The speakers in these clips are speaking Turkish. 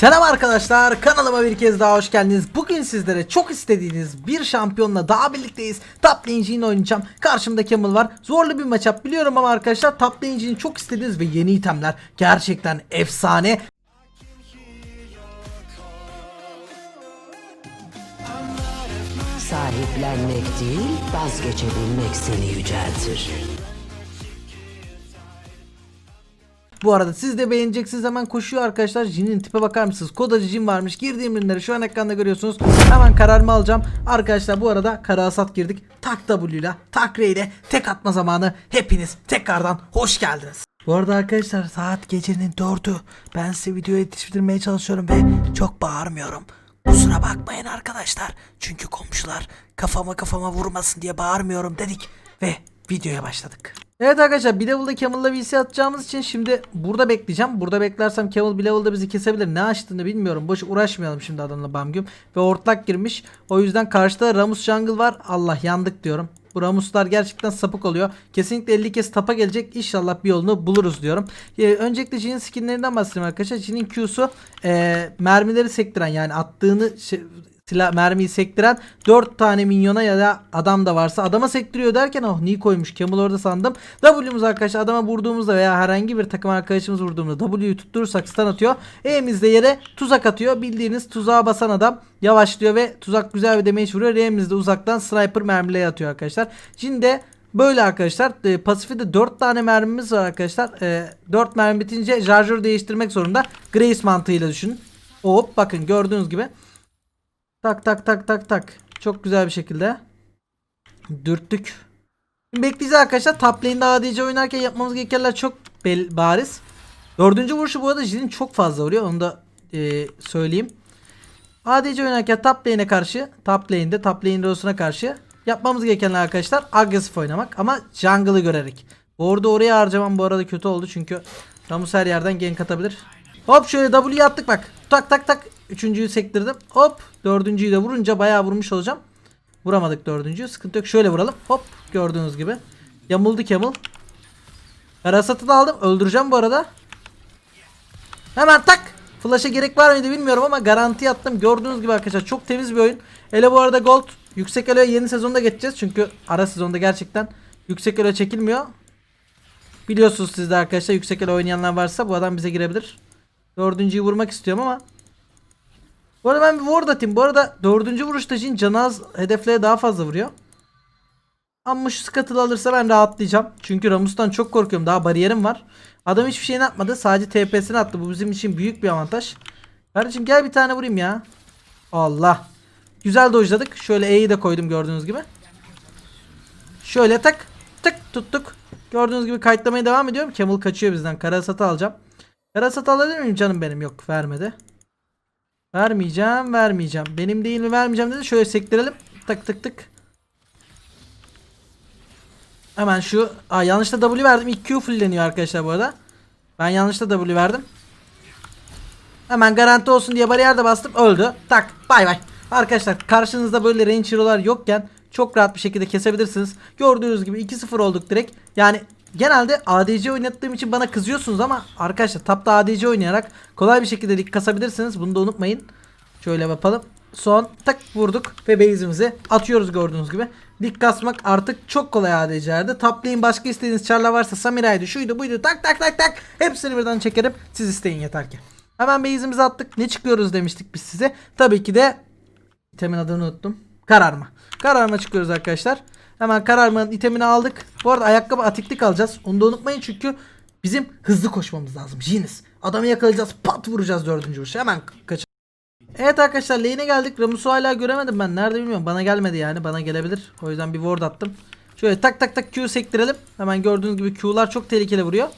Selam arkadaşlar kanalıma bir kez daha hoş geldiniz. Bugün sizlere çok istediğiniz bir şampiyonla daha birlikteyiz. Top oynayacağım. Karşımda Camel var. Zorlu bir matchup biliyorum ama arkadaşlar Top çok istediniz ve yeni itemler gerçekten efsane. Sahiplenmek değil, vazgeçebilmek seni yüceltir. Bu arada siz de beğeneceksiniz hemen koşuyor arkadaşlar. Jin'in tipe bakar mısınız? Kodacı Jin varmış. Girdiğim ürünleri şu an ekranda görüyorsunuz. Hemen kararımı alacağım. Arkadaşlar bu arada kara hasat girdik. Tak W tak ile tek atma zamanı. Hepiniz tekrardan hoş geldiniz. Bu arada arkadaşlar saat gecenin 4'ü. Ben size video yetiştirmeye çalışıyorum ve çok bağırmıyorum. Kusura bakmayın arkadaşlar. Çünkü komşular kafama kafama vurmasın diye bağırmıyorum dedik ve videoya başladık. Evet arkadaşlar bir level'da Camel'la VC atacağımız için şimdi burada bekleyeceğim. Burada beklersem Camel bir level'da bizi kesebilir. Ne açtığını bilmiyorum. Boş uğraşmayalım şimdi adamla Bamgüm. Ve ortak girmiş. O yüzden karşıda Ramus Jungle var. Allah yandık diyorum. Bu Ramuslar gerçekten sapık oluyor. Kesinlikle 50 kez tapa gelecek. İnşallah bir yolunu buluruz diyorum. Ee, öncelikle Jin'in skinlerinden bahsedeyim arkadaşlar. Jin'in Q'su e, mermileri sektiren yani attığını şey, silah mermiyi sektiren 4 tane minyona ya da adam da varsa adama sektiriyor derken oh niye koymuş Camel orada sandım. W'muz arkadaşlar adama vurduğumuzda veya herhangi bir takım arkadaşımız vurduğumuzda W'yu tutturursak stun atıyor. E'miz de yere tuzak atıyor. Bildiğiniz tuzağa basan adam yavaşlıyor ve tuzak güzel bir damage vuruyor. R'miz de uzaktan sniper mermileri atıyor arkadaşlar. Jin de Böyle arkadaşlar e, pasifide 4 tane mermimiz var arkadaşlar. E, 4 mermi bitince şarjör değiştirmek zorunda. Grace mantığıyla düşünün. Hop bakın gördüğünüz gibi. Tak tak tak tak tak. Çok güzel bir şekilde. Dürttük. Şimdi bekleyeceğiz arkadaşlar. Top lane'de ADC oynarken yapmamız gerekenler çok bariz. Dördüncü vuruşu bu arada Jin'in çok fazla vuruyor. Onu da e, söyleyeyim. ADC oynarken top lane'e karşı, top lane'de top lane rose'una karşı yapmamız gerekenler arkadaşlar agresif oynamak ama jungle'ı görerek. Bu arada oraya harcamam bu arada kötü oldu çünkü Ramus her yerden gank atabilir. Hop şöyle W'yu attık bak. Tak tak tak. Üçüncüyü sektirdim. Hop. Dördüncüyü de vurunca bayağı vurmuş olacağım. Vuramadık dördüncüyü. Sıkıntı yok. Şöyle vuralım. Hop. Gördüğünüz gibi. Yamuldu Camel. Karasatı da aldım. Öldüreceğim bu arada. Hemen tak. Flash'a gerek var mıydı bilmiyorum ama garanti attım. Gördüğünüz gibi arkadaşlar çok temiz bir oyun. Ele bu arada Gold. Yüksek Elo'ya yeni sezonda geçeceğiz. Çünkü ara sezonda gerçekten yüksek Elo çekilmiyor. Biliyorsunuz siz de arkadaşlar yüksek Elo oynayanlar varsa bu adam bize girebilir. Dördüncüyü vurmak istiyorum ama. Bu arada ben bir ward atayım. Bu arada dördüncü vuruşta Jin canı az hedeflere daha fazla vuruyor. Ama şu Scuttle'ı alırsa ben rahatlayacağım. Çünkü Ramus'tan çok korkuyorum. Daha bariyerim var. Adam hiçbir şeyini atmadı. Sadece TP'sini attı. Bu bizim için büyük bir avantaj. Kardeşim gel bir tane vurayım ya. Allah. Güzel dojladık. Şöyle E'yi de koydum gördüğünüz gibi. Şöyle tak. Tık tuttuk. Gördüğünüz gibi kayıtlamaya devam ediyorum. Camel kaçıyor bizden. Kara satı alacağım. Kara satı alabilir miyim canım benim? Yok vermedi. Vermeyeceğim vermeyeceğim. Benim değil mi vermeyeceğim dedi. Şöyle sektirelim. Tık tık tık. Hemen şu. Aa, yanlışta W verdim. İlk Q fullleniyor arkadaşlar bu arada. Ben yanlışta W verdim. Hemen garanti olsun diye bariyer de bastım. Öldü. Tak. Bay bay. Arkadaşlar karşınızda böyle range hero'lar yokken çok rahat bir şekilde kesebilirsiniz. Gördüğünüz gibi 2-0 olduk direkt. Yani genelde ADC oynattığım için bana kızıyorsunuz ama arkadaşlar tapta ADC oynayarak kolay bir şekilde lig kasabilirsiniz. Bunu da unutmayın. Şöyle yapalım. Son tak vurduk ve base'imizi atıyoruz gördüğünüz gibi. Lig kasmak artık çok kolay ADC'lerde. Top başka istediğiniz çarla varsa Samiray'dı şuydu buydu tak tak tak tak. Hepsini birden çekerim. Siz isteyin yeter ki. Hemen base'imizi attık. Ne çıkıyoruz demiştik biz size. Tabii ki de itemin adını unuttum. Kararma. Kararma çıkıyoruz arkadaşlar. Hemen kararmanın itemini aldık. Bu arada ayakkabı atiklik alacağız. Onu da unutmayın çünkü bizim hızlı koşmamız lazım. Jiniz. Adamı yakalayacağız. Pat vuracağız dördüncü vuruşu. Hemen kaç. Evet arkadaşlar lane'e geldik. Ramus'u hala göremedim ben. Nerede bilmiyorum. Bana gelmedi yani. Bana gelebilir. O yüzden bir ward attım. Şöyle tak tak tak Q sektirelim. Hemen gördüğünüz gibi Q'lar çok tehlikeli vuruyor.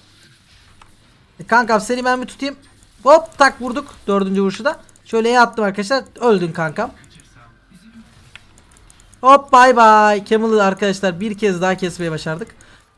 E, kankam seni ben bir tutayım. Hop tak vurduk. Dördüncü vuruşu da. Şöyle E attım arkadaşlar. Öldün kankam. Hop bay bay. Camel'ı arkadaşlar bir kez daha kesmeyi başardık.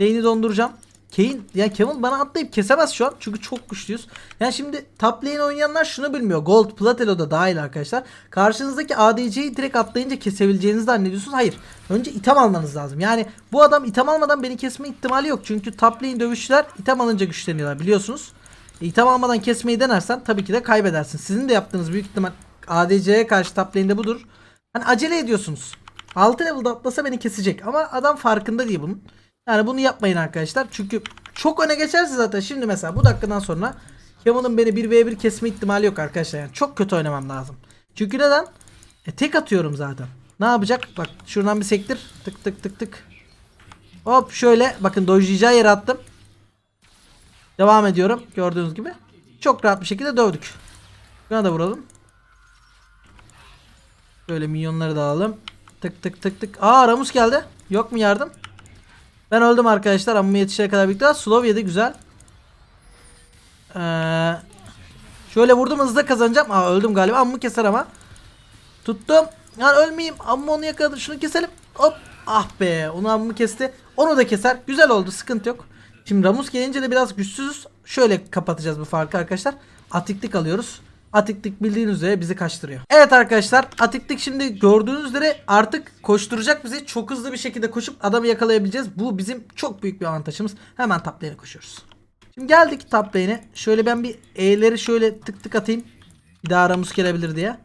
Lane'i donduracağım. Kane yani Camel bana atlayıp kesemez şu an çünkü çok güçlüyüz. Yani şimdi top lane oynayanlar şunu bilmiyor. Gold, Platelo da dahil arkadaşlar. Karşınızdaki ADC'yi direkt atlayınca kesebileceğinizi zannediyorsunuz. Hayır. Önce item almanız lazım. Yani bu adam item almadan beni kesme ihtimali yok. Çünkü top lane dövüşçüler item alınca güçleniyorlar biliyorsunuz. E, item almadan kesmeyi denersen tabii ki de kaybedersin. Sizin de yaptığınız büyük ihtimal ADC'ye karşı top lane'de budur. Hani acele ediyorsunuz. 6 level'da atlasa beni kesecek ama adam farkında değil bunun. Yani bunu yapmayın arkadaşlar. Çünkü çok öne geçerse zaten şimdi mesela bu dakikadan sonra Kemal'ın beni 1v1 kesme ihtimali yok arkadaşlar. Yani çok kötü oynamam lazım. Çünkü neden? E, tek atıyorum zaten. Ne yapacak? Bak şuradan bir sektir. Tık tık tık tık. Hop şöyle bakın dojlayacağı yere attım. Devam ediyorum. Gördüğünüz gibi. Çok rahat bir şekilde dövdük. Buna da vuralım. Böyle minyonları da alalım. Tık tık tık tık. Aa Ramus geldi. Yok mu yardım? Ben öldüm arkadaşlar. Amma yetişene kadar birlikte. Slow yedi güzel. Ee, şöyle vurdum hızlı kazanacağım. Aa öldüm galiba. Amma keser ama. Tuttum. Yani ölmeyeyim. Amma onu yakaladım. Şunu keselim. Hop. Ah be. Onu amma kesti. Onu da keser. Güzel oldu. Sıkıntı yok. Şimdi Ramus gelince de biraz güçsüzüz. Şöyle kapatacağız bu farkı arkadaşlar. Atiklik alıyoruz. Atiklik bildiğiniz üzere bizi kaçtırıyor. Evet arkadaşlar Atiklik şimdi gördüğünüz üzere artık koşturacak bizi. Çok hızlı bir şekilde koşup adamı yakalayabileceğiz. Bu bizim çok büyük bir avantajımız. Hemen top lane'e koşuyoruz. Şimdi geldik top lane'e. Şöyle ben bir E'leri şöyle tık tık atayım. Bir daha Ramus gelebilir diye.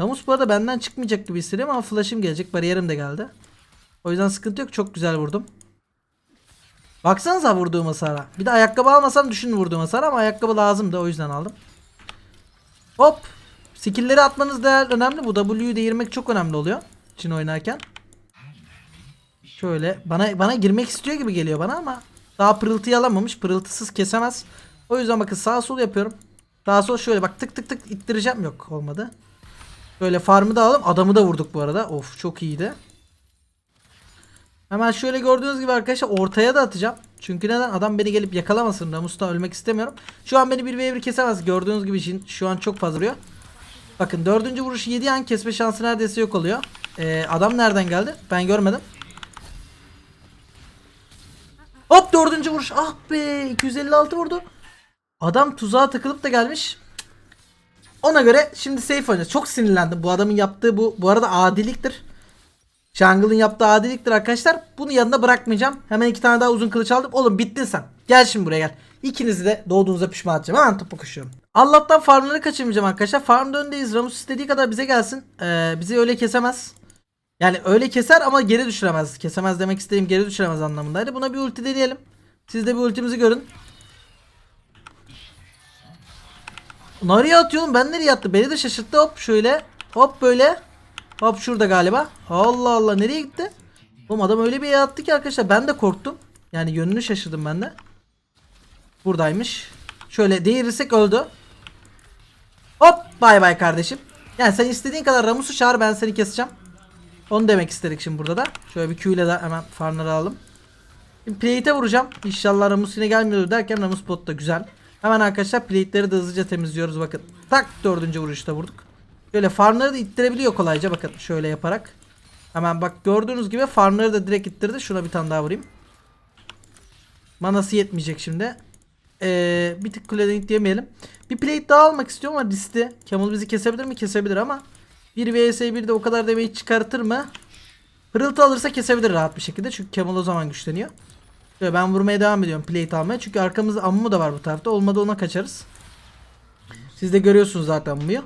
Ramus bu arada benden çıkmayacak gibi hissediyorum ama flash'ım gelecek. Bariyerim de geldi. O yüzden sıkıntı yok. Çok güzel vurdum. Baksanıza vurduğum hasara. Bir de ayakkabı almasam düşünün vurduğum hasar ama ayakkabı lazımdı o yüzden aldım. Hop. Skill'leri atmanız da önemli. Bu W'yu değirmek çok önemli oluyor. Çin oynarken. Şöyle bana bana girmek istiyor gibi geliyor bana ama daha pırıltıyı alamamış. Pırıltısız kesemez. O yüzden bakın sağ sol yapıyorum. Sağ sol şöyle bak tık tık tık ittireceğim. Yok olmadı. Böyle farmı da alalım. Adamı da vurduk bu arada. Of çok iyiydi. Hemen şöyle gördüğünüz gibi arkadaşlar ortaya da atacağım. Çünkü neden? Adam beni gelip yakalamasın. Ramus'ta ölmek istemiyorum. Şu an beni bir v 1 kesemez. Gördüğünüz gibi için şu an çok fazla vuruyor. Bakın dördüncü vuruşu 7 an kesme şansı neredeyse yok oluyor. Ee, adam nereden geldi? Ben görmedim. Hop dördüncü vuruş. Ah be 256 vurdu. Adam tuzağa takılıp da gelmiş. Ona göre şimdi safe oynayacağız. Çok sinirlendim. Bu adamın yaptığı bu bu arada adiliktir. Jungle'ın yaptığı adiliktir arkadaşlar. Bunu yanında bırakmayacağım. Hemen iki tane daha uzun kılıç aldım. Oğlum bittin sen. Gel şimdi buraya gel. İkinizi de doğduğunuza pişman edeceğim. Hemen topa koşuyorum. Allah'tan farmları kaçırmayacağım arkadaşlar. Farmda öndeyiz. Ramus istediği kadar bize gelsin. Ee, bizi öyle kesemez. Yani öyle keser ama geri düşüremez. Kesemez demek istediğim geri düşüremez anlamındaydı. Buna bir ulti deneyelim. Siz de bir ultimizi görün. Nereye atıyorum? Ben nereye attı? Beni de şaşırttı. Hop şöyle. Hop böyle. Hop şurada galiba. Allah Allah nereye gitti? Oğlum adam öyle bir yere attı ki arkadaşlar ben de korktum. Yani yönünü şaşırdım ben de. Buradaymış. Şöyle değirirsek öldü. Hop bay bay kardeşim. Yani sen istediğin kadar Ramus'u çağır ben seni keseceğim. Onu demek istedik şimdi burada da. Şöyle bir Q ile de hemen farmları alalım. Şimdi plate'e vuracağım. İnşallah Ramus yine gelmiyor derken Ramus bot da güzel. Hemen arkadaşlar plate'leri de hızlıca temizliyoruz bakın. Tak dördüncü vuruşta vurduk. Şöyle farmları da ittirebiliyor kolayca bakın şöyle yaparak. Hemen bak gördüğünüz gibi farmları da direkt ittirdi. Şuna bir tane daha vurayım. Manası yetmeyecek şimdi. Ee, bir tık kuleden itleyemeyelim. Bir plate daha almak istiyorum ama riskli. Camel bizi kesebilir mi? Kesebilir ama 1 vs 1 de o kadar damage çıkartır mı? Pırıltı alırsa kesebilir rahat bir şekilde. Çünkü Camel o zaman güçleniyor. Şöyle ben vurmaya devam ediyorum plate almaya. Çünkü arkamızda ammu da var bu tarafta. Olmadı ona kaçarız. Siz de görüyorsunuz zaten ammuyu.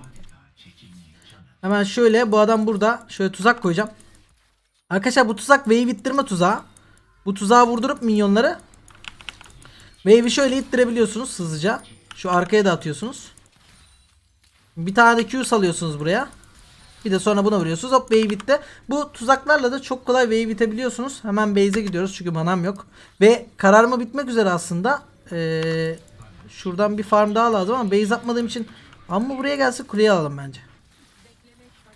Hemen şöyle bu adam burada. Şöyle tuzak koyacağım. Arkadaşlar bu tuzak wave ittirme tuzağı. Bu tuzağı vurdurup minyonları wave'i şöyle ittirebiliyorsunuz hızlıca. Şu arkaya da atıyorsunuz. Bir tane de Q salıyorsunuz buraya. Bir de sonra buna vuruyorsunuz. Hop wave bitti. Bu tuzaklarla da çok kolay wave bitebiliyorsunuz. Hemen base'e gidiyoruz çünkü manam yok. Ve kararma bitmek üzere aslında. Ee, şuradan bir farm daha lazım ama base atmadığım için amma buraya gelse kuleye alalım bence.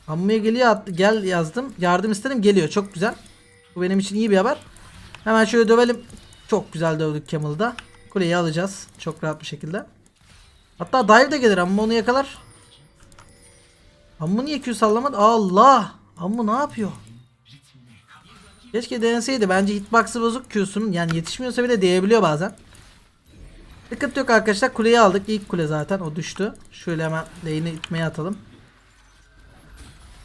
Ammu'ya geliyor attı. Gel yazdım. Yardım istedim. Geliyor. Çok güzel. Bu benim için iyi bir haber. Hemen şöyle dövelim. Çok güzel dövdük Camel'da. Kuleyi alacağız. Çok rahat bir şekilde. Hatta dive de gelir. Ammu onu yakalar. Ammu niye Q sallamadı? Allah! Ammu ne yapıyor? Keşke deneseydi. Bence hitbox'ı bozuk Q'sunun. Yani yetişmiyorsa bile değebiliyor bazen. Sıkıntı yok arkadaşlar. Kuleyi aldık. İlk kule zaten. O düştü. Şöyle hemen lane'i itmeye atalım.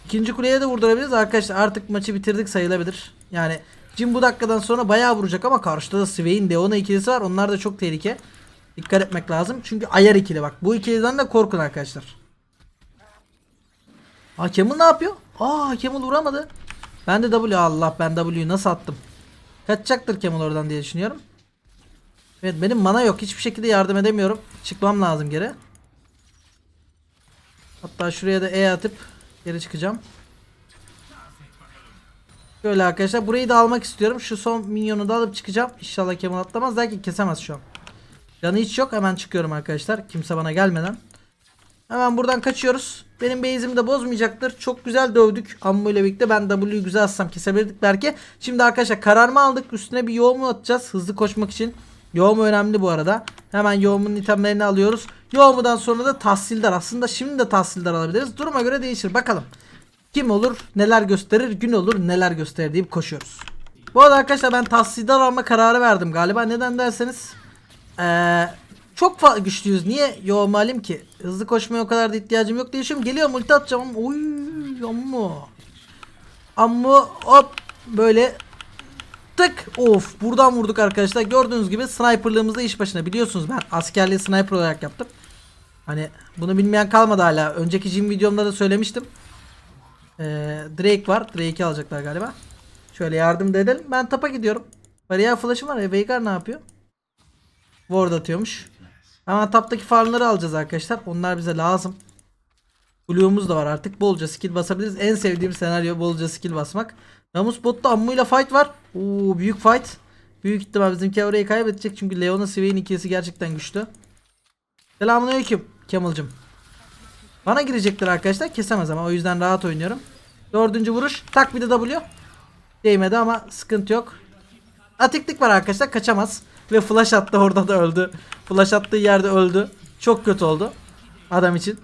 İkinci kuleye de vurdurabiliriz. Arkadaşlar artık maçı bitirdik sayılabilir. Yani Jin bu dakikadan sonra bayağı vuracak ama karşıda da Swain, Leona ikilisi var. Onlar da çok tehlike. Dikkat etmek lazım. Çünkü ayar ikili bak. Bu ikiliden de korkun arkadaşlar. Aa Camel ne yapıyor? Aa Camel vuramadı. Ben de W Allah ben W'yu nasıl attım? Kaçacaktır Camel oradan diye düşünüyorum. Evet benim mana yok. Hiçbir şekilde yardım edemiyorum. Çıkmam lazım geri. Hatta şuraya da E atıp geri çıkacağım. Şöyle arkadaşlar burayı da almak istiyorum. Şu son minyonu da alıp çıkacağım. İnşallah Kemal atlamaz. Belki kesemez şu an. Canı hiç yok. Hemen çıkıyorum arkadaşlar. Kimse bana gelmeden. Hemen buradan kaçıyoruz. Benim base'imi de bozmayacaktır. Çok güzel dövdük. Ammo ile birlikte ben W'yu güzel atsam kesebilirdik belki. Şimdi arkadaşlar kararımı aldık. Üstüne bir yoğumu atacağız. Hızlı koşmak için. Yoğumu önemli bu arada. Hemen yoğumun itemlerini alıyoruz. Yoğumudan sonra da tahsildar. Aslında şimdi de tahsildar alabiliriz. Duruma göre değişir. Bakalım. Kim olur neler gösterir gün olur neler gösterir deyip koşuyoruz. Bu arada arkadaşlar ben tahsildar alma kararı verdim galiba. Neden derseniz. Ee, çok güçlüyüz. Niye alayım ki? Hızlı koşmaya o kadar da ihtiyacım yok diye düşünüyorum. Geliyor multi atacağım oy ammo. Ammo hop böyle tık of buradan vurduk arkadaşlar. Gördüğünüz gibi sniperlığımızda iş başına. Biliyorsunuz ben askerliği sniper olarak yaptım. Hani bunu bilmeyen kalmadı hala. Önceki gym videomda da söylemiştim. Ee, Drake var. Drake'i alacaklar galiba. Şöyle yardım da edelim. Ben tapa gidiyorum. Bariyer flash'ım var. Veigar ne yapıyor? Ward atıyormuş. Hemen taptaki farmları alacağız arkadaşlar. Onlar bize lazım. Blue'umuz da var artık. Bolca skill basabiliriz. En sevdiğim senaryo bolca skill basmak. Ramus botta Ammu fight var. Oo büyük fight. Büyük ihtimal bizimki orayı kaybedecek. Çünkü Leona Swain ikilisi gerçekten güçlü. Selamünaleyküm Kemal'cım. Bana girecekler arkadaşlar. Kesemez ama o yüzden rahat oynuyorum. Dördüncü vuruş. Tak bir de W. Değmedi ama sıkıntı yok. Atiklik var arkadaşlar. Kaçamaz. Ve flash attı orada da öldü. Flash attığı yerde öldü. Çok kötü oldu. Adam için.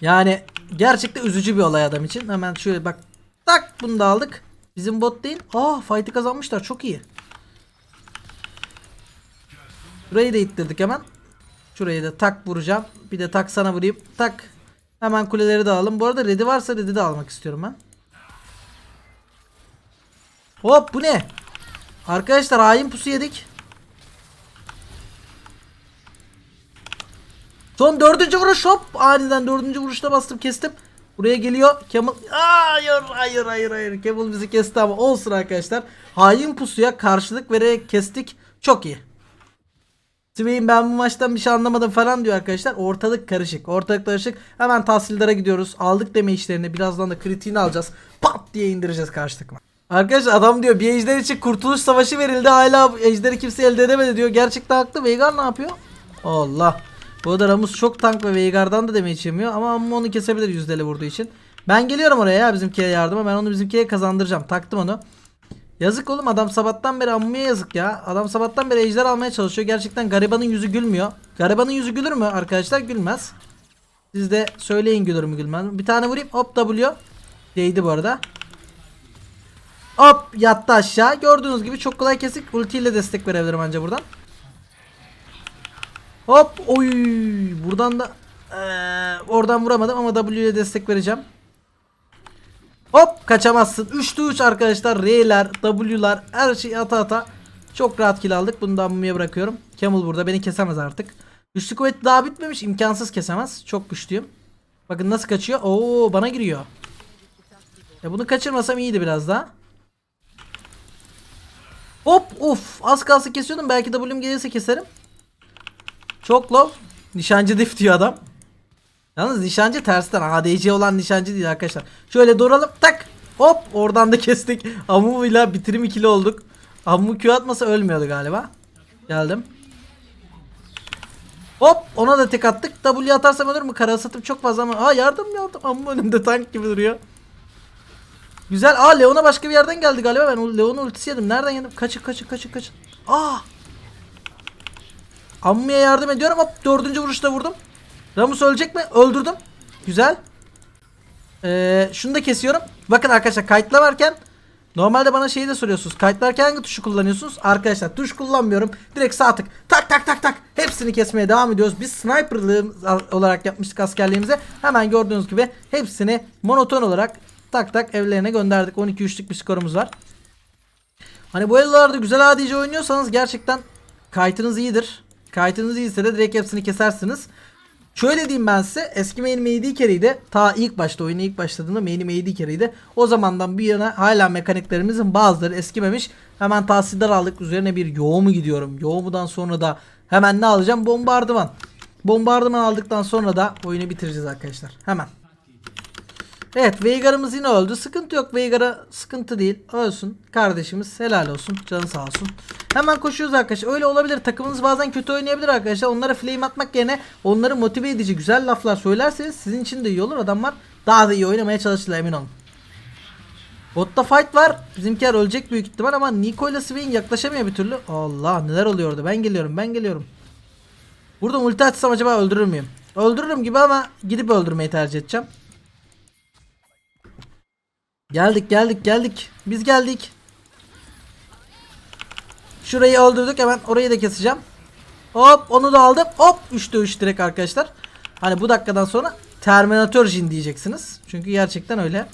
Yani gerçekten üzücü bir olay adam için. Hemen şöyle bak. Tak bunu da aldık. Bizim bot değil. Aa fight'ı kazanmışlar. Çok iyi. Burayı da ittirdik hemen. Şurayı da tak vuracağım. Bir de tak sana vurayım. Tak. Hemen kuleleri de alalım. Bu arada red'i varsa red'i de almak istiyorum ben. Hop bu ne? Arkadaşlar hain pusu yedik. Son dördüncü vuruş hop. Aniden dördüncü vuruşta bastım kestim. Buraya geliyor. Kemal. Hayır hayır hayır hayır. Kemal bizi kesti ama olsun arkadaşlar. Hain pusuya karşılık vererek kestik. Çok iyi. Swain ben bu maçtan bir şey anlamadım falan diyor arkadaşlar. Ortalık karışık. Ortalık karışık. Hemen tahsildara gidiyoruz. Aldık deme işlerini. Birazdan da kritiğini alacağız. Pat diye indireceğiz karşı takıma. Arkadaşlar adam diyor bir ejder için kurtuluş savaşı verildi. Hala ejderi kimse elde edemedi diyor. Gerçekten haklı. Veigar ne yapıyor? Allah. Bu arada Ramus çok tank ve Veigar'dan da damage yemiyor. Ama Ammo onu kesebilir yüzdeli vurduğu için. Ben geliyorum oraya ya bizimkiye yardıma. Ben onu bizimkiye kazandıracağım. Taktım onu. Yazık oğlum adam sabahtan beri Ammu'ya yazık ya. Adam sabahtan beri ejder almaya çalışıyor. Gerçekten garibanın yüzü gülmüyor. Garibanın yüzü gülür mü arkadaşlar? Gülmez. Siz de söyleyin gülür mü gülmez? Bir tane vurayım. Hop W. Değdi bu arada. Hop yattı aşağı. Gördüğünüz gibi çok kolay kesik. Ultiyle destek verebilirim anca buradan. Hop oy buradan da eee, oradan vuramadım ama W ile destek vereceğim. Hop kaçamazsın. 3'te 3 arkadaşlar. R'ler, W'lar her şeyi ata ata. Çok rahat kill aldık. Bunu da Ammu'ya bırakıyorum. Camel burada. Beni kesemez artık. Güçlü kuvvet daha bitmemiş. imkansız kesemez. Çok güçlüyüm. Bakın nasıl kaçıyor. Oo bana giriyor. Ya bunu kaçırmasam iyiydi biraz daha. Hop uf az kalsın kesiyordum. Belki W'm gelirse keserim. Çok low. Nişancı dif diyor adam. Yalnız nişancı tersten ADC olan nişancı değil arkadaşlar. Şöyle duralım tak hop oradan da kestik. Amu ile bitirim ikili olduk. Amu Q atmasa ölmüyordu galiba. Geldim. Hop ona da tek attık. W atarsam ölür mü? Kara satım çok fazla ama. Aa yardım yardım. Amu önümde tank gibi duruyor. Güzel. Aa Leon'a başka bir yerden geldi galiba. Ben Leon'un ultisi yedim. Nereden yedim? Kaçın kaçın kaçın kaçın. Aa. Ammu'ya yardım ediyorum. Hop dördüncü vuruşta vurdum. Ramus ölecek mi? Öldürdüm. Güzel. Ee, şunu da kesiyorum. Bakın arkadaşlar kayıtla varken Normalde bana şeyi de soruyorsunuz. Kayıtlarken hangi tuşu kullanıyorsunuz? Arkadaşlar tuş kullanmıyorum. Direkt sağ tık. Tak tak tak tak. Hepsini kesmeye devam ediyoruz. Biz sniperlığı olarak yapmıştık askerliğimize. Hemen gördüğünüz gibi hepsini monoton olarak tak tak evlerine gönderdik. 12 üçlük bir skorumuz var. Hani bu ellerde güzel ADC oynuyorsanız gerçekten kayıtınız iyidir. Kayıtınız iyiyse de direkt hepsini kesersiniz. Şöyle diyeyim ben size eski main'im AD carry'di. Ta ilk başta oyuna ilk başladığımda main'im AD carry'di. O zamandan bir yana hala mekaniklerimizin bazıları eskimemiş. Hemen tahsildar aldık. Üzerine bir yoğumu gidiyorum. Yoğumudan sonra da hemen ne alacağım? Bombardıman. Bombardıman aldıktan sonra da oyunu bitireceğiz arkadaşlar. Hemen. Evet Veigar'ımız yine öldü. Sıkıntı yok Veigar'a sıkıntı değil. Ölsün. Kardeşimiz helal olsun. Canı sağ olsun. Hemen koşuyoruz arkadaşlar. Öyle olabilir. Takımınız bazen kötü oynayabilir arkadaşlar. Onlara flame atmak yerine onları motive edici güzel laflar söylerseniz sizin için de iyi olur. Adamlar daha da iyi oynamaya çalışırlar emin olun. Botta fight var. Bizimkiler ölecek büyük ihtimal ama Nico ile Swain yaklaşamıyor bir türlü. Allah neler oluyor orada. Ben geliyorum ben geliyorum. Buradan ulti açsam acaba öldürür müyüm? Öldürürüm gibi ama gidip öldürmeyi tercih edeceğim. Geldik geldik geldik. Biz geldik. Şurayı öldürdük hemen orayı da keseceğim. Hop onu da aldım. Hop 3'te 3 direkt arkadaşlar. Hani bu dakikadan sonra Terminator Jin diyeceksiniz. Çünkü gerçekten öyle.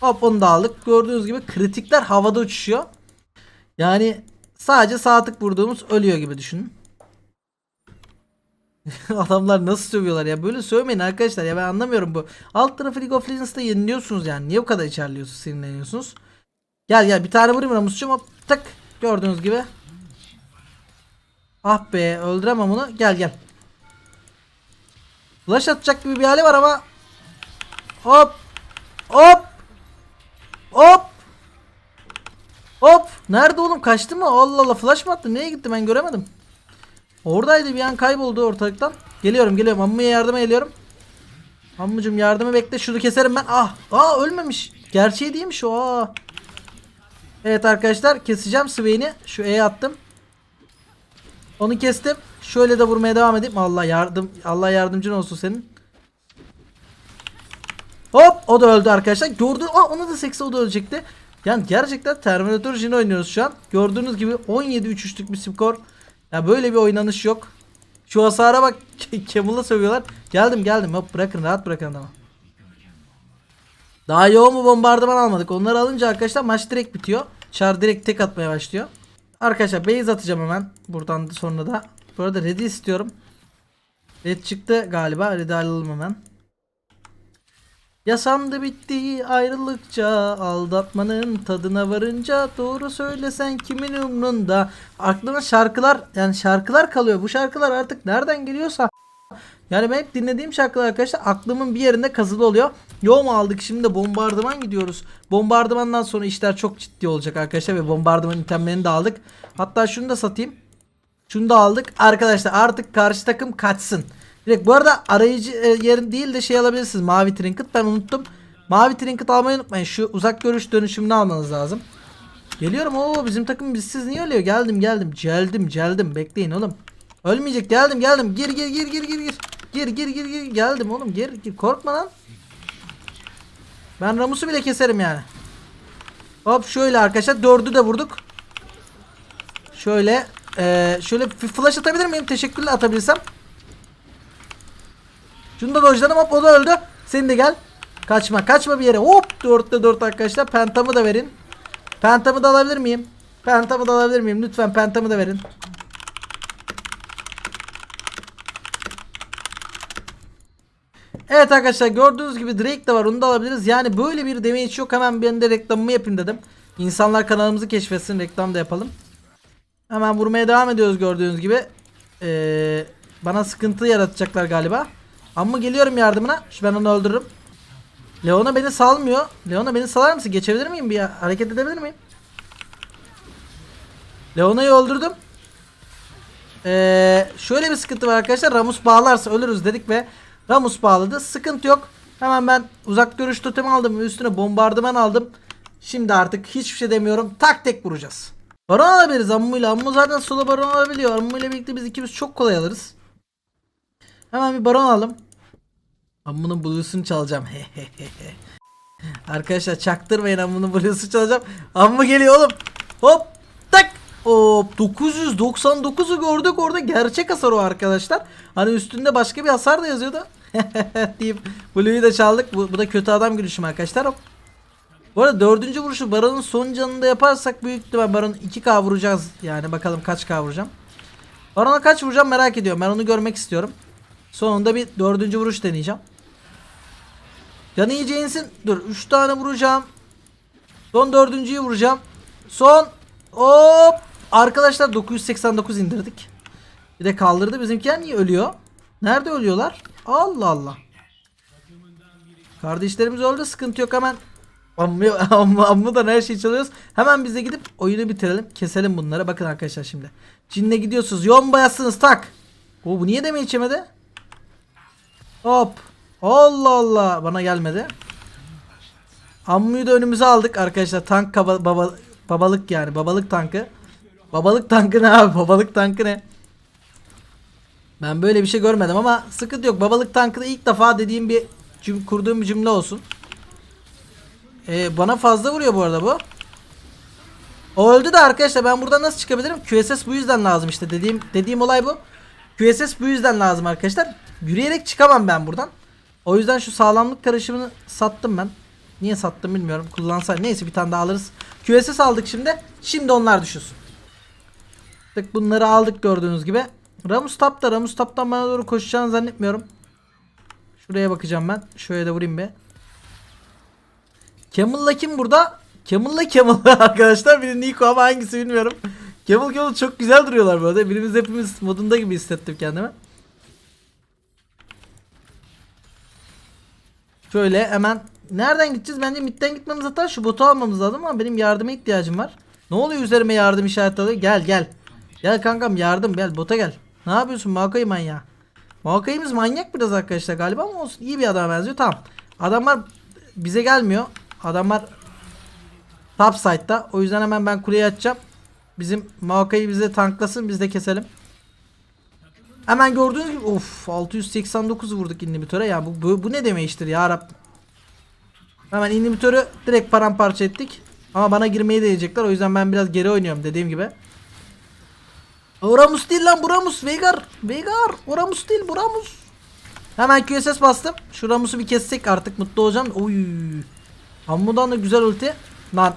Hop onu da aldık. Gördüğünüz gibi kritikler havada uçuşuyor. Yani sadece sağ tık vurduğumuz ölüyor gibi düşünün. Adamlar nasıl sövüyorlar ya? Böyle sövmeyin arkadaşlar ya ben anlamıyorum bu. Alt tarafı League of Legends'ta yeniliyorsunuz yani. Niye bu kadar içerliyorsunuz sinirleniyorsunuz. Gel gel. Bir tane vurayım Ramus'cum. Hop tık. Gördüğünüz gibi. Ah be öldüremem onu. Gel gel. Flash atacak gibi bir hali var ama. Hop. Hop. Hop. Hop. Nerede oğlum? Kaçtı mı? Allah Allah flash mı attı? Neye gitti? Ben göremedim. Oradaydı bir an kayboldu ortalıktan. Geliyorum geliyorum. Ammu'ya yardıma geliyorum. Ammucum yardımı bekle. Şunu keserim ben. Ah. Aa ölmemiş. Gerçeği değilmiş o. Aa. Evet arkadaşlar keseceğim Swain'i. Şu E'ye attım. Onu kestim. Şöyle de vurmaya devam edeyim. Allah yardım Allah yardımcın olsun senin. Hop o da öldü arkadaşlar. Gördün Aa, onu da seksi o da ölecekti. Yani gerçekten Terminator Jin oynuyoruz şu an. Gördüğünüz gibi 17-3'lük bir skor. Ya böyle bir oynanış yok. Şu hasara bak. Kemal'a sövüyorlar. Geldim geldim. Hop bırakın rahat bırakın adamı. Daha yoğun mu bombardıman almadık. Onları alınca arkadaşlar maç direkt bitiyor. Char direkt tek atmaya başlıyor. Arkadaşlar base atacağım hemen. Buradan da sonra da. Bu arada istiyorum. Red çıktı galiba. Red'i alalım hemen. Yasandı bitti ayrılıkça aldatmanın tadına varınca doğru söylesen kimin umrunda aklıma şarkılar yani şarkılar kalıyor bu şarkılar artık nereden geliyorsa yani ben hep dinlediğim şarkılar arkadaşlar aklımın bir yerinde kazılı oluyor. Yo mu aldık şimdi de bombardıman gidiyoruz. Bombardımandan sonra işler çok ciddi olacak arkadaşlar ve bombardıman itemlerini de aldık. Hatta şunu da satayım. Şunu da aldık. Arkadaşlar artık karşı takım kaçsın. Direkt bu arada arayıcı e, yerin değil de şey alabilirsiniz. Mavi trinket ben unuttum. Mavi trinket almayı unutmayın. Şu uzak görüş dönüşümünü almanız lazım. Geliyorum. Oo bizim takım bizsiz niye ölüyor? Geldim geldim. Geldim geldim. Bekleyin oğlum. Ölmeyecek. Geldim geldim. Gir gir gir gir gir gir. Gir gir gir gir. Geldim oğlum. Gir gir. Korkma lan. Ben Ramus'u bile keserim yani. Hop şöyle arkadaşlar. Dördü de vurduk. Şöyle. Ee, şöyle flash atabilir miyim? Teşekkürler atabilsem. Şunu da dojladım hop o da öldü. Sen de gel. Kaçma kaçma bir yere. Hop 4'te 4 arkadaşlar. Pentamı da verin. Pentamı da alabilir miyim? Pentamı da alabilir miyim? Lütfen pentamı da verin. Evet arkadaşlar gördüğünüz gibi Drake de var onu da alabiliriz. Yani böyle bir damage yok hemen ben de reklamımı yapayım dedim. İnsanlar kanalımızı keşfetsin reklam da yapalım. Hemen vurmaya devam ediyoruz gördüğünüz gibi. Ee, bana sıkıntı yaratacaklar galiba. Ama geliyorum yardımına. Şu ben onu öldürürüm. Leona beni salmıyor. Leona beni salar mısın? Geçebilir miyim? Bir hareket edebilir miyim? Leona'yı öldürdüm. Ee, şöyle bir sıkıntı var arkadaşlar. Ramus bağlarsa ölürüz dedik ve Ramus bağladı. Sıkıntı yok. Hemen ben uzak görüş totemi aldım üstüne bombardıman aldım. Şimdi artık hiçbir şey demiyorum. Tak tek vuracağız. Baron alabiliriz Ammuyla. Ammu zaten solo baron alabiliyor. Ammuyla birlikte biz ikimiz çok kolay alırız. Hemen bir baron alalım. Ammu'nun blues'unu çalacağım. Arkadaşlar çaktırmayın amını blue'su çalacağım. Amma geliyor oğlum. Hop tak. Hop 999'u gördük orada gerçek hasar o arkadaşlar. Hani üstünde başka bir hasar da yazıyordu. deyip Blue'yu da çaldık. Bu, bu da kötü adam gülüşüm arkadaşlar. Hop. Bu arada dördüncü vuruşu Baron'un son canında yaparsak büyük ihtimal Baron 2K vuracağız. Yani bakalım kaç K vuracağım. Baron'a kaç vuracağım merak ediyorum. Ben onu görmek istiyorum. Sonunda bir dördüncü vuruş deneyeceğim. Canı iyice insin. Dur 3 tane vuracağım. Son dördüncüyü vuracağım. Son. Hop. Arkadaşlar 989 indirdik. Bir de kaldırdı. Bizimkiler niye ölüyor? Nerede ölüyorlar? Allah Allah. Kardeşlerimiz öldü. Sıkıntı yok hemen. Amma, amma, ammudan her şeyi çalıyoruz. Hemen biz de gidip oyunu bitirelim. Keselim bunları. Bakın arkadaşlar şimdi. Cinle gidiyorsunuz. Yoğun bayasınız tak. O bu niye deme içemedi? Hop. Allah Allah. Bana gelmedi. Ammuyu da önümüze aldık arkadaşlar. Tank baba, babalık yani. Babalık tankı. Babalık tankı ne abi? Babalık tankı ne? Ben böyle bir şey görmedim ama sıkıntı yok. Babalık tankı da ilk defa dediğim bir kurduğum bir cümle olsun. Ee, bana fazla vuruyor bu arada bu. O öldü de arkadaşlar ben buradan nasıl çıkabilirim? QSS bu yüzden lazım işte dediğim dediğim olay bu. QSS bu yüzden lazım arkadaşlar. Yürüyerek çıkamam ben buradan. O yüzden şu sağlamlık karışımını sattım ben. Niye sattım bilmiyorum. Kullansay neyse bir tane daha alırız. QSS aldık şimdi. Şimdi onlar düşünsün. Tık bunları aldık gördüğünüz gibi. Ramus tapta. Ramus taptan bana doğru koşacağını zannetmiyorum. Şuraya bakacağım ben. Şöyle de vurayım bir. Camel'la kim burada? Camel'la Camel arkadaşlar. Biri Nico ama hangisi bilmiyorum. Camel Camel çok güzel duruyorlar böyle. Birimiz hepimiz modunda gibi hissettim kendimi. Şöyle hemen nereden gideceğiz? Bence midden gitmemiz hatta şu botu almamız lazım ama benim yardıma ihtiyacım var. Ne oluyor üzerime yardım işareti alıyor? Gel gel. Gel kankam yardım gel bota gel. Ne yapıyorsun Maokai manyağı? Maokai'miz manyak biraz arkadaşlar galiba ama olsun iyi bir adama benziyor. Tamam. Adamlar bize gelmiyor. Adamlar top side'da. O yüzden hemen ben kuleye açacağım. Bizim Maokai bize tanklasın biz de keselim. Hemen gördüğünüz gibi of 689 vurduk inhibitöre ya bu, bu, bu ne demeçtir ya Rabbim. Hemen inhibitörü direkt paramparça ettik. Ama bana girmeyi deneyecekler o yüzden ben biraz geri oynuyorum dediğim gibi. Oramus değil lan Buramus Veigar Veigar Oramus değil Buramus Hemen QSS bastım Şu Ramus'u bir kessek artık mutlu olacağım Oy Ammudan da güzel ulti Lan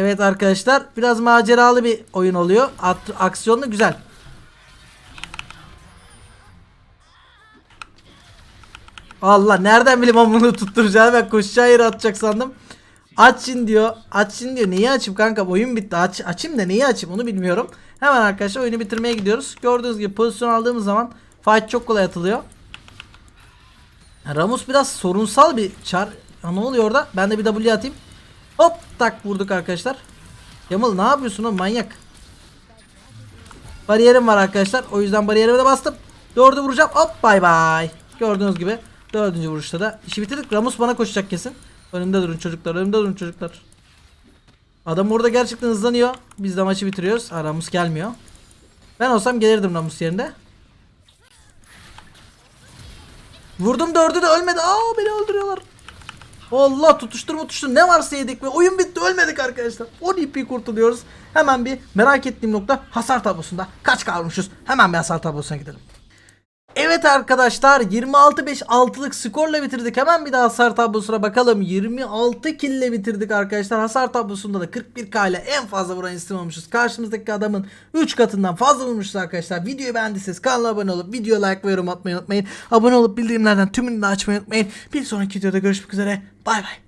Evet arkadaşlar biraz maceralı bir oyun oluyor At Aksiyonlu güzel Allah nereden bileyim amını tutturacağını ben koşacağı yere atacak sandım Açın diyor. Açın diyor. Neyi açayım kanka? Oyun bitti. Aç, açayım da neyi açayım onu bilmiyorum. Hemen arkadaşlar oyunu bitirmeye gidiyoruz. Gördüğünüz gibi pozisyon aldığımız zaman fight çok kolay atılıyor. Ramus biraz sorunsal bir çar. Ha, ne oluyor orada? Ben de bir W atayım. Hop tak vurduk arkadaşlar. Yamal ne yapıyorsun o manyak? Bariyerim var arkadaşlar. O yüzden bariyerime de bastım. Dördü vuracağım. Hop bay bay. Gördüğünüz gibi dördüncü vuruşta da işi bitirdik. Ramus bana koşacak kesin. Önümde durun çocuklar. Önümde durun çocuklar. Adam orada gerçekten hızlanıyor. Biz de maçı bitiriyoruz. Ha, Ramus gelmiyor. Ben olsam gelirdim Ramus yerinde. Vurdum dördü de ölmedi. Aa beni öldürüyorlar. Allah tutuştur tutuştur ne varsa yedik ve oyun bitti ölmedik arkadaşlar. 10 ip kurtuluyoruz. Hemen bir merak ettiğim nokta hasar tablosunda kaç kalmışız? Hemen bir hasar tablosuna gidelim. Evet arkadaşlar 26-5 6'lık skorla bitirdik. Hemen bir daha hasar tablosuna bakalım. 26 kill ile bitirdik arkadaşlar. Hasar tablosunda da 41k ile en fazla vuran isim olmuşuz. Karşımızdaki adamın 3 katından fazla vurmuşuz arkadaşlar. Videoyu beğendiyseniz kanala abone olup video like ve yorum atmayı unutmayın. Abone olup bildirimlerden tümünü de açmayı unutmayın. Bir sonraki videoda görüşmek üzere. Bay bay.